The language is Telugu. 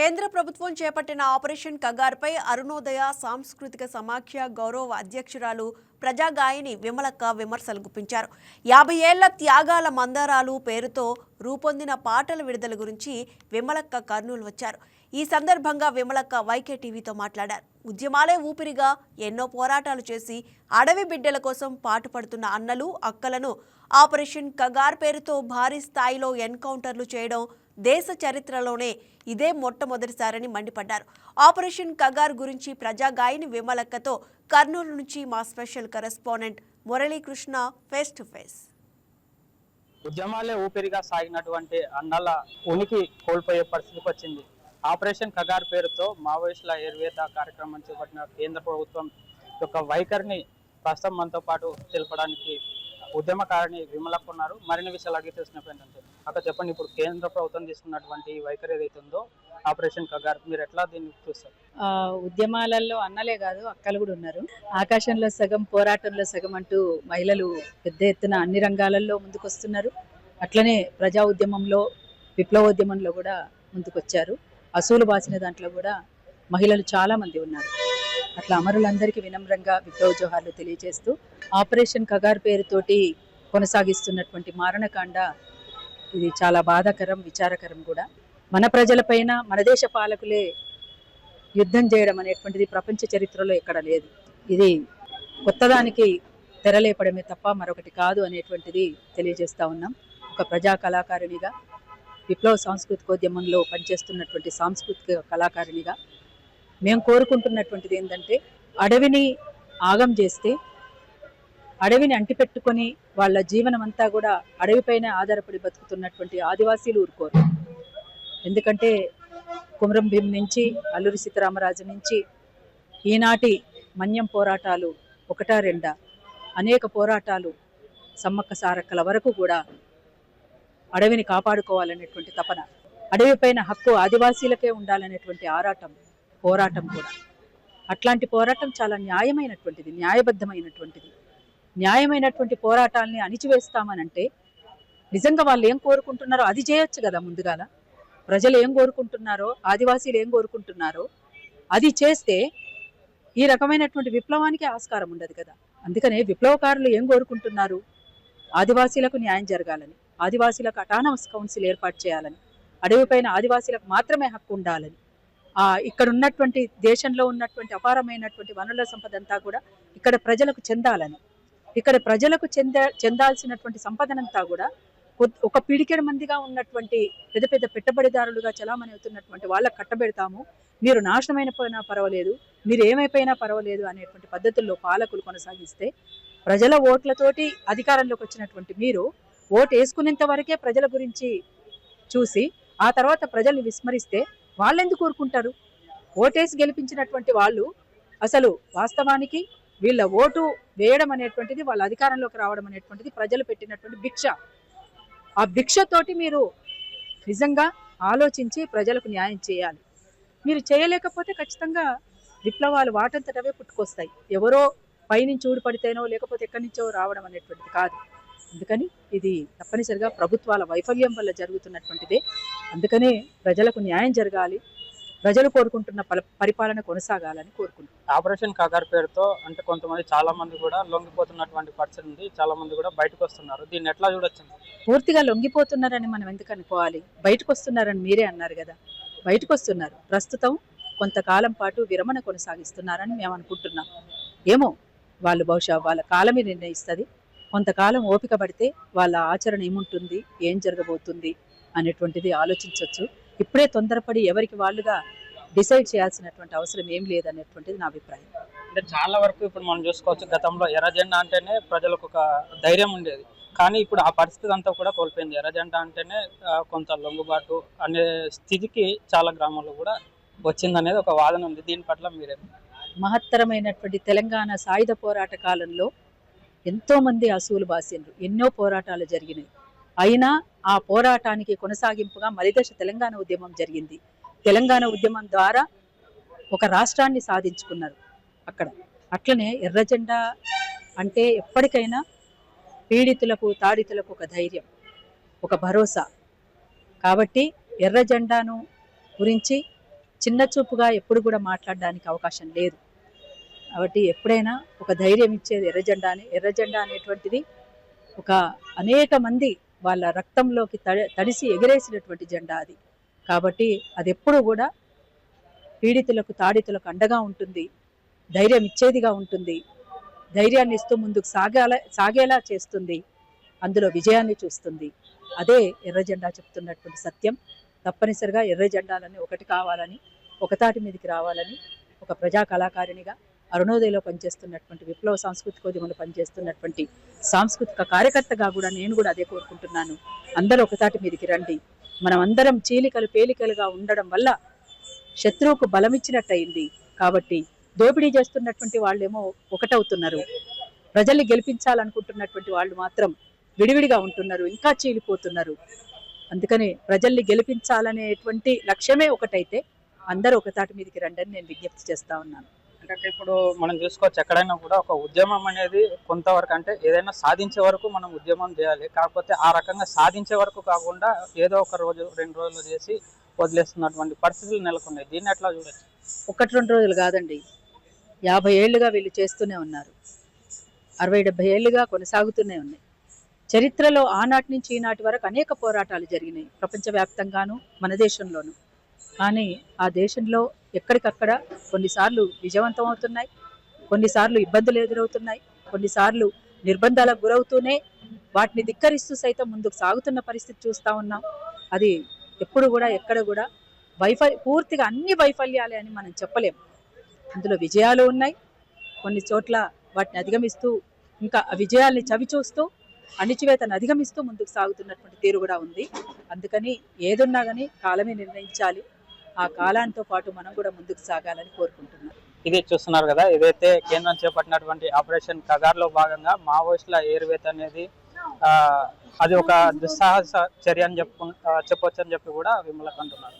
కేంద్ర ప్రభుత్వం చేపట్టిన ఆపరేషన్ కగార్పై అరుణోదయ సాంస్కృతిక సమాఖ్య గౌరవ అధ్యక్షురాలు ప్రజాగాయని విమలక్క విమర్శలు గుప్పించారు. యాభై ఏళ్ళ త్యాగాల మందారాలు పేరుతో రూపొందిన పాటల విడుదల గురించి విమలక్క కర్నూలు వచ్చారు. ఈ సందర్భంగా విమలక్క వైకే టీవీతో మాట్లాడారు. ఉద్యమాలే ఊపిరిగా ఎన్నో పోరాటాలు చేసి అడవి బిడ్డల కోసం పాటుపడుతున్న అన్నలు అక్కలను ఆపరేషన్ కగార్ పేరుతో భారీ స్థాయిలో ఎన్కౌంటర్లు చేయడం దేశ చరిత్రలోనే ఇదే మొట్టమొదటిసారని మండిపడ్డారు. ఆపరేషన్ కగార్ గురించి ప్రజాగాయని విమలక్కతో కర్నూలు నుంచి మా special correspondent Muralikrishna face to face. ఉద్యమాలే ఊపిరిగా సాగినటువంటి అన్నల ఉనికి కోల్పోయే పరిస్థితికి వచ్చింది. ఆపరేషన్ కగార్ పేరుతో మావోయిస్టుల ఏర్వేత కార్యక్రమం చేపట్టిన కేంద్ర ప్రభుత్వం యొక్క వైఖరిని ప్రస్తుతం మనతో పాటు తెలపడానికి ఉద్యమకారిణి విమలక్క ఉన్నారు. మరిన్ని విషయాలు అడిగి తెలిసినప్పుడు ఏంటంటే అక్కడ చెప్పండి ఇప్పుడు కేంద్ర ప్రభుత్వం తీసుకున్నటువంటి వైఖరి ఏదైతే ఉందో ఆపరేషన్ కగార్ మీరు ఎట్లా దీన్ని చూస్తారు? ఆ, ఉద్యమాలలో అన్నలే కాదు అక్కలు కూడా ఉన్నారు. ఆకాశంలో సగం పోరాటంలో సగం అంటూ మహిళలు పెద్ద ఎత్తున అన్ని రంగాలలో ముందుకొస్తున్నారు. అట్లనే ప్రజా ఉద్యమంలో విప్లవోద్యమంలో కూడా ముందుకొచ్చారు. అసూలు బాసిన దాంట్లో కూడా మహిళలు చాలా మంది ఉన్నారు. పట్ల అమరులందరికీ వినమ్రంగా విప్లవ జోహార్లు తెలియజేస్తూ ఆపరేషన్ కగార్ పేరుతోటి కొనసాగిస్తున్నటువంటి మారణకాండ ఇది చాలా బాధాకరం విచారకరం కూడా. మన ప్రజలపైన మన దేశ పాలకులే యుద్ధం చేయడం అనేటువంటిది ప్రపంచ చరిత్రలో ఎక్కడ లేదు. ఇది కొత్తదానికి తెరలేపడమే తప్ప మరొకటి కాదు అనేటువంటిది తెలియజేస్తా ఉన్నాం. ఒక ప్రజా కళాకారిణిగా విప్లవ సాంస్కృతికోద్యమంలో పనిచేస్తున్నటువంటి సాంస్కృతిక కళాకారిణిగా మేము కోరుకుంటున్నటువంటిది ఏంటంటే అడవిని ఆగం చేస్తే అడవిని అంటిపెట్టుకొని వాళ్ళ జీవనం అంతా కూడా అడవిపైనే ఆధారపడి బతుకుతున్నటువంటి ఆదివాసీలు ఊరుకోరు. ఎందుకంటే కుమరం భీం నుంచి అల్లూరి సీతారామరాజు నుంచి ఈనాటి మన్యం పోరాటాలు ఒకటా రెండా? అనేక పోరాటాలు సమ్మక్క సారక్కల వరకు కూడా అడవిని కాపాడుకోవాలనేటువంటి తపన. అడవిపైన హక్కు ఆదివాసీలకే ఉండాలనేటువంటి ఆరాటం పోరాటం కూడా. అట్లాంటి పోరాటం చాలా న్యాయమైనటువంటిది న్యాయబద్ధమైనటువంటిది. న్యాయమైనటువంటి పోరాటాలని అణిచివేస్తామనంటే నిజంగా వాళ్ళు ఏం కోరుకుంటున్నారో అది చేయొచ్చు కదా ముందుగాల. ప్రజలు ఏం కోరుకుంటున్నారో ఆదివాసీలు ఏం కోరుకుంటున్నారో అది చేస్తే ఈ రకమైనటువంటి విప్లవానికి ఆస్కారం ఉండదు కదా. అందుకనే విప్లవకారులు ఏం కోరుకుంటున్నారు? ఆదివాసీలకు న్యాయం జరగాలని ఆదివాసీలకు అటానమస్ కౌన్సిల్ ఏర్పాటు చేయాలని అడవిపైన ఆదివాసీలకు మాత్రమే హక్కు ఉండాలని. ఇక్కడ ఉన్నటువంటి దేశంలో ఉన్నటువంటి అపారమైనటువంటి వనరుల సంపద అంతా కూడా ఇక్కడ ప్రజలకు చెందాలని. ఇక్కడ ప్రజలకు చెంద చెందాల్సినటువంటి సంపదనంతా కూడా ఒక పిడికెడు మందిగా ఉన్నటువంటి పెద్ద పెద్ద పెట్టుబడిదారులుగా చలామణి అవుతున్నటువంటి వాళ్ళకి కట్టబెడతాము. మీరు నాశనమైనపోయినా పర్వాలేదు. మీరు ఏమైపోయినా పర్వాలేదు అనేటువంటి పద్ధతుల్లో పాలకులు కొనసాగిస్తే ప్రజల ఓట్లతోటి అధికారంలోకి వచ్చినటువంటి మీరు ఓటు వేసుకునేంత వరకే ప్రజల గురించి చూసి ఆ తర్వాత ప్రజల్ని విస్మరిస్తే వాళ్ళు ఎందుకు కోరుకుంటారు? ఓటేసి గెలిపించినటువంటి వాళ్ళు అసలు వాస్తవానికి వీళ్ళ ఓటు వేయడం అనేటువంటిది వాళ్ళ అధికారంలోకి రావడం అనేటువంటిది ప్రజలు పెట్టినటువంటి భిక్ష. ఆ భిక్షతోటి మీరు నిజంగా ఆలోచించి ప్రజలకు న్యాయం చేయాలి. మీరు చేయలేకపోతే ఖచ్చితంగా విప్లవాలు వాటంతటవే పుట్టుకొస్తాయి. ఎవరో పైనుంచి ఊడిపడితేనో లేకపోతే ఎక్కడి నుంచో రావడం అనేటువంటిది కాదు. అందుకని ఇది తప్పనిసరిగా ప్రభుత్వాల వైఫల్యం వల్ల జరుగుతున్నటువంటిదే. అందుకనే ప్రజలకు న్యాయం జరగాలి. ప్రజలు కోరుకుంటున్న పల- పరిపాలన కొనసాగాలని కోరుకుంటున్నాను ఆపరేషన్ కగార్ పేరుతో అంటే కొంతమంది చాలా మంది కూడా లొంగిపోతున్నటువంటి పరిస్థితి ఉంది. చాలా మంది కూడా బయటకు వస్తున్నారు. దీన్ని ఎట్లా చూడొచ్చు? పూర్తిగా లొంగిపోతున్నారని మనం ఎందుకు అనుకోవాలి బయటకు వస్తున్నారని మీరే అన్నారు కదా. బయటకు వస్తున్నారు. ప్రస్తుతం కొంతకాలం పాటు విరమణ కొనసాగిస్తున్నారని మేము అనుకుంటున్నాం. ఏమో వాళ్ళు బహుశా వాళ్ళ కాలమే నిర్ణయిస్తుంది. కొంతకాలం ఓపిక పడితే వాళ్ళ ఆచరణ ఏముంటుంది? ఏం జరగబోతుంది? అనేటువంటిది ఆలోచించవచ్చు ఇప్పుడే తొందరపడి ఎవరికి వాళ్ళుగా డిసైడ్ చేయాల్సినటువంటి అవసరం ఏం లేదనేటువంటిది నా అభిప్రాయం. అంటే చాలా వరకు ఇప్పుడు మనం చూసుకోవచ్చు గతంలో ఎర్ర జెండా అంటేనే ప్రజలకు ఒక ధైర్యం ఉండేది. కానీ ఇప్పుడు ఆ పరిస్థితి అంతా కూడా కోల్పోయింది. ఎర్ర జెండా అంటేనే కొంత లొంగుబాటు అనే స్థితికి చాలా గ్రామాల్లో కూడా వచ్చిందనేది ఒక వాదన ఉంది. దీని పట్ల మీరే? మహత్తరమైనటువంటి తెలంగాణ సాయుధ పోరాట కాలంలో ఎంతోమంది అసూలు బాసిండ్రు. ఎన్నో పోరాటాలు జరిగినాయి. అయినా ఆ పోరాటానికి కొనసాగింపుగా మలిదశ తెలంగాణ ఉద్యమం జరిగింది. తెలంగాణ ఉద్యమం ద్వారా ఒక రాష్ట్రాన్ని సాధించుకున్నారు అక్కడ. అట్లనే ఎర్రజెండా అంటే ఎప్పటికైనా పీడితులకు తాడితులకు ఒక ధైర్యం ఒక భరోసా. కాబట్టి ఎర్రజెండాను గురించి చిన్న చూపుగా ఎప్పుడు కూడా మాట్లాడడానికి అవకాశం లేదు. కాబట్టి ఎప్పుడైనా ఒక ధైర్యం ఇచ్చేది ఎర్ర జెండాని. ఎర్ర జెండా అనేటువంటిది ఒక అనేక మంది వాళ్ళ రక్తంలోకి తడి తడిసి ఎగిరేసినటువంటి జెండా అది. కాబట్టి అది ఎప్పుడు కూడా పీడితులకు తాడితులకు అండగా ఉంటుంది. ధైర్యం ఇచ్చేదిగా ఉంటుంది. ధైర్యాన్ని ఇస్తూ ముందుకు సాగేలా సాగేలా చేస్తుంది. అందులో విజయాన్ని చూస్తుంది. అదే ఎర్రజెండా చెప్తున్నటువంటి సత్యం. తప్పనిసరిగా ఎర్ర జెండాలన్నీ ఒకటి కావాలని ఒకతాటి మీదకి రావాలని ఒక ప్రజా కళాకారిణిగా అరుణోదయలో పనిచేస్తున్నటువంటి విప్లవ సాంస్కృతికోద్యమంలో పనిచేస్తున్నటువంటి సాంస్కృతిక కార్యకర్తగా కూడా నేను కూడా అదే కోరుకుంటున్నాను. అందరూ ఒకతాటి మీదకి రండి. మనం అందరం చీలికలు పేలికలుగా ఉండడం వల్ల శత్రువుకు బలమిచ్చినట్టయింది. కాబట్టి దోపిడీ చేస్తున్నటువంటి వాళ్ళేమో ఒకటవుతున్నారు. ప్రజల్ని గెలిపించాలనుకుంటున్నటువంటి వాళ్ళు మాత్రం విడివిడిగా ఉంటున్నారు. ఇంకా చీలిపోతున్నారు. అందుకని ప్రజల్ని గెలిపించాలనేటువంటి లక్ష్యమే ఒకటైతే అందరూ ఒకతాటి మీదకి రండి అని నేను విజ్ఞప్తి చేస్తా ఉన్నాను. ఏంటంటే ఇప్పుడు మనం చూసుకోవచ్చు ఎక్కడైనా కూడా ఒక ఉద్యమం అనేది కొంతవరకు అంటే ఏదైనా సాధించే వరకు మనం ఉద్యమం చేయాలి. కాకపోతే ఆ రకంగా సాధించే వరకు కాకుండా ఏదో ఒక రోజు రెండు రోజులు చేసి వదిలేస్తున్నటువంటి పరిస్థితులు నెలకొన్నాయి. దీన్ని ఎట్లా చూడొచ్చు? ఒకటి రెండు రోజులు కాదండి. యాభై ఏళ్ళుగా వీళ్ళు చేస్తూనే ఉన్నారు. అరవై డెబ్బై ఏళ్ళుగా కొనసాగుతూనే ఉన్నాయి. చరిత్రలో ఆనాటి నుంచి ఈనాటి వరకు అనేక పోరాటాలు జరిగినాయి. ప్రపంచవ్యాప్తంగాను మన దేశంలోను. కానీ ఆ దేశంలో ఎక్కడికక్కడ కొన్నిసార్లు విజయవంతం అవుతున్నాయి. కొన్నిసార్లు ఇబ్బందులు ఎదురవుతున్నాయి. కొన్నిసార్లు నిర్బంధాలకు గురవుతూనే వాటిని ధిక్కరిస్తూ సైతం ముందుకు సాగుతున్న పరిస్థితి చూస్తూ ఉన్నాం. అది ఎప్పుడు కూడా ఎక్కడ కూడా వైఫల్ పూర్తిగా అన్ని వైఫల్యాలే అని మనం చెప్పలేం. అందులో విజయాలు ఉన్నాయి. కొన్ని చోట్ల వాటిని అధిగమిస్తూ ఇంకా ఆ విజయాల్ని చవి చూస్తూ అణిచివేతను అధిగమిస్తూ ముందుకు సాగుతున్నటువంటి తీరు కూడా ఉంది. అందుకని ఏదున్నా కానీ కాలమే నిర్ణయించాలి. ఆ కాలాంతో పాటు మనం కూడా ముందుకు సాగాలని కోరుకుంటున్నాం. ఇది చూస్తున్నారు కదా ఇదైతే కేంద్రం చేపట్టినటువంటి ఆపరేషన్ కగార్లో భాగంగా మావోయిస్టుల ఏరువేత అనేది అది ఒక దుస్సాహస చర్య అని చెప్పు చెప్పొచ్చు అని చెప్పి కూడా విమలకు అంటున్నారు